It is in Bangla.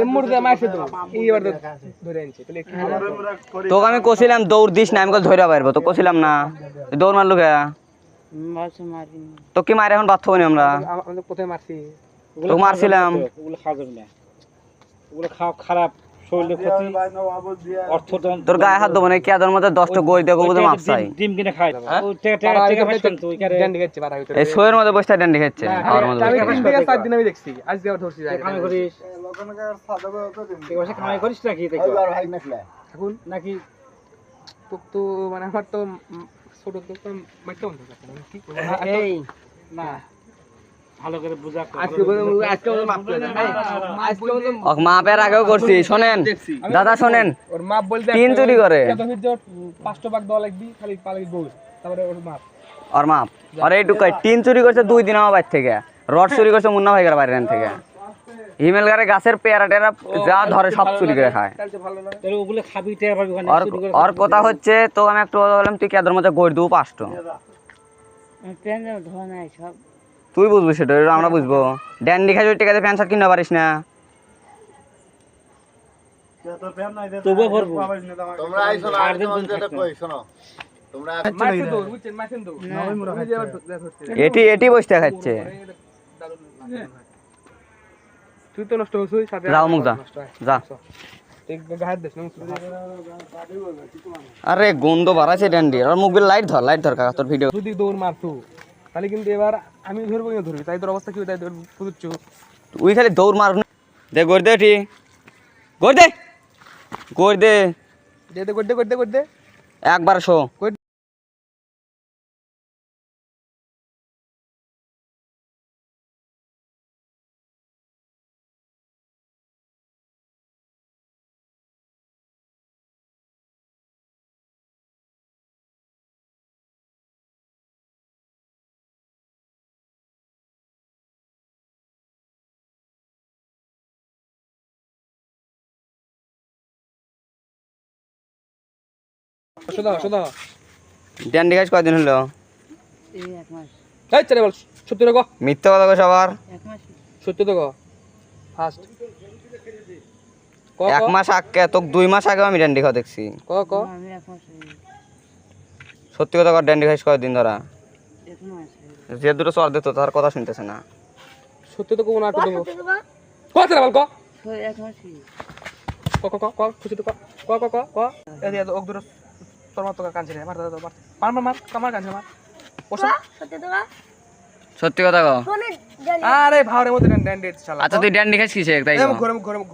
এই মুরগি মারছে তো এইবার ধরে আনছে তাহলে কি হবে? তোকে আমি কছিলাম দৌড় দিস না আমি কল ধরে পারব তো কছিলাম না। দৌড় মারলো কে? তো কি মারে এখন বাধ্য নি আমরা। কোথায় মারছি। তোকে মারছিলাম। ওগুলো খাওয়া যাবে না। ওগুলো খাওয়া খারাপ। শরীরের ক্ষতি অর্থদন তোর গায়ে হাত দেবো না কে মধ্যে দশটা গই দেখো বুঝে মাপ চাই। ডিম কিনে খাই। এই শোয়ের মধ্যে বসে ড্যান্ডি খাচ্ছে আমার মধ্যে আমি চার দিন দেখছি আজকে আবার ধরছি কামাই করিস? কামাই নাকি এখন? নাকি? তো তো মানে আমার তো ছোট তো বন্ধ না। মাপের আগেও করছি শোনেন। দাদা শোনেন। ওর মাপ বলতে তিন চুরি করে। কত ফিট দেওয়ার পাঁচটা বাগ দেওয়া লাগবি খালি পা লাগবি তারপরে ওর মাপ। আর মাপ। আর এইটুকাই তিন চুরি করছে দুই দিন আমার বাড়ি থেকে। রড চুরি করছে মুন্না ভাইগার বাইরের থেকে। হিমেল গারে গাছের পেয়ারা টেরা যা ধরে সব চুরি করে খায়। আর কথা হচ্ছে তো আমি একটু কথা বললাম তুই কেদের মধ্যে গড় দেবো পাঁচটো? তুই বুঝবি সেটা এটা আমরা বুঝব। ড্যান্ডি খাই ওই টিকাতে প্যান্ট শার্ট কিনতে পারিস না। তবুও ভরবো তোমরা আইছো আর দিন যেটা। এটি এটি বসতে খাচ্ছে। তুই তো নষ্ট সাথে যাও মুখ যা। যা। আরে গন্ধ বাড়াছে ড্যান্ডি। আর মুখ লাইট ধর লাইট ধর কাকা তোর ভিডিও যদি দৌড় মারতো তাহলে কিন্তু এবার আমি ধরবো কিনা ধরবি? তাই তোর অবস্থা কি? তাই তোর বুঝছ তুই খালি দৌড় মার দে গড় দে এটি। গড় দে। গড় দে। দে দে করতে করতে করতে একবার শো। ড্যান্ডি খাইস কয়দিন হলো? এই চলে বল সত্যি মিথ্যা কথা কইস আবার। সত্যি তো ক ফার্স্ট ক? এক ক মাস আগে তোকে দুই মাস আগে আমি ড্যান্ডি খাওয়া দেখছি। ক ক? সত্যি কথা কর ড্যান্ডি খাইস কয়দিন ধরা? যে দুটো চর দিত তার কথা শুনতেছে না। সত্যি তো কব না তো দেবো। ক চলে বল ক? ক ক ক ক খুশি তো ক। ক ক ক ক? এই যে মা তোকে তোর মত কাঁদছে মার দাদা মার। মার মার মার কামার কাঁদছে মার। সত্যি কথা আরে ভাওরের মধ্যে ড্যান্ডেড শালা। আচ্ছা তুই ড্যান্ডি খাইস কিসে তাই ঘরে।